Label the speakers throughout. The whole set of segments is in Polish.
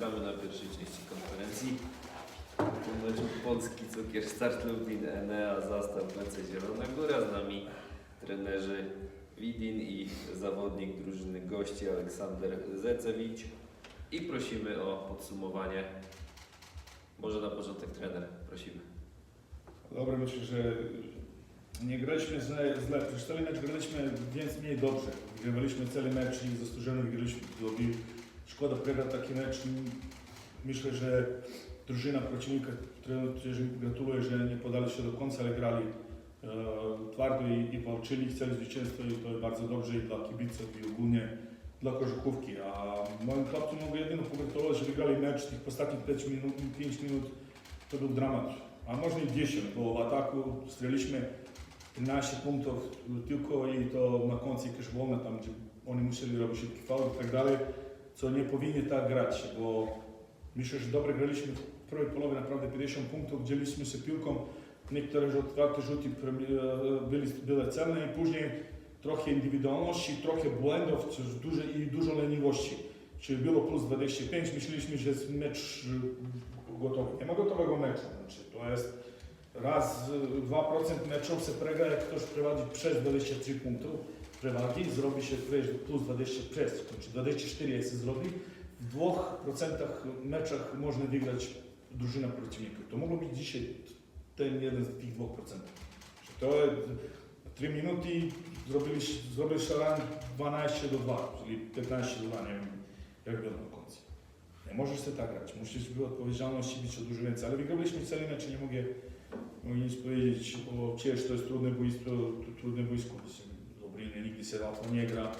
Speaker 1: witamy na pierwszej części konferencji. Meczu Polski Cukier Start Lublin, Enea, Zastaw, BC Zielona Góra. Z nami trenerzy Widin i zawodnik drużyny gości Aleksander Zecewicz. I prosimy o podsumowanie. Może na początek trener, prosimy.
Speaker 2: Dobra, myślę, że nie graliśmy źle, źle. Przez cały mecz graliśmy więc mniej dobrze. Wygrywaliśmy cały mecz i zasłużenie wygraliśmy. Szkoda przegrać taki mecz. Myślę, że drużyna przeciwnika, której gratuluję, że nie podali się do końca, ale grali e, twardo i, i walczyli, chcieli zwycięstwo i to jest bardzo dobrze i dla kibiców i ogólnie dla koszykówki. A moim chłopcom mogę jedynie pogratulować, że wygrali mecz tych ostatnich 5 minut, 5 minut to był dramat. A może i 10, bo w ataku strzeliliśmy 13 punktów tylko i to na końcu jakaś wolna tam, gdzie oni musieli robić szybki faul i tak dalej, co nie powinni tak grać, bo myślę, że dobrze graliśmy w pierwszej połowie naprawdę 50 punktów, dzieliliśmy się piłką, niektóre otwarte rzuty e, byli, były celne i później trochę indywidualności, trochę błędów dużo, i dużo leniwości. Czyli było plus 25, myśleliśmy, że jest mecz gotowy. Nie ma gotowego meczu. Znaczy, to jest raz, y, 2% meczów się prega, jak ktoś prowadzi przez 23 punktów przewagi, zrobi się plus 20 przez, znaczy 24 jak się zrobi, w 2% meczach można wygrać drużyna przeciwnika. To mogło być dzisiaj ten jeden z tych 2%. Że To 3 minuty zrobili, zrobili szalan 12 do 2, czyli 15 do 2, nie wiem jak było na końcu. Nie możesz sobie tak grać, musisz być odpowiedzialność i być o dużo więcej, ale wygraliśmy cały mecz nie mogę, mogę nic powiedzieć, bo przecież to jest trudne boisko, to trudne boisko, Lublin nigdy się łatwo nie gra.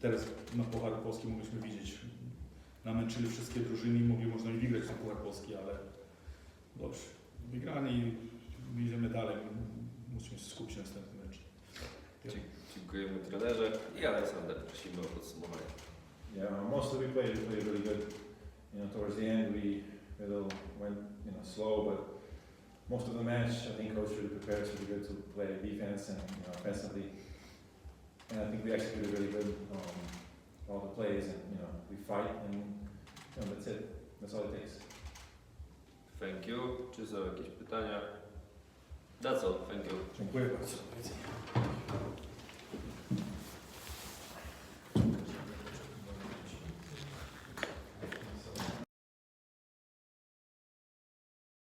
Speaker 2: Teraz na Puchar Polski mogliśmy widzieć, namęczyli wszystkie drużyny i mogli można i wygrać na Puchar Polski, ale dobrze, wygrani, idziemy dalej, musimy się skupić na następnym meczu.
Speaker 1: Dziękujemy trenerze i Aleksander, prosimy o podsumowanie.
Speaker 3: Yeah, most of we played, we played really good. You know, towards the end we most of the match I think coach really prepared us really good to play defense and you know offensively. And I think we executed really good um, all the plays, and you know we fight, and you know that's it. That's all it takes.
Speaker 1: Thank you. Czy są jakieś pytania? That's all. Thank you.
Speaker 2: Dziękuję bardzo.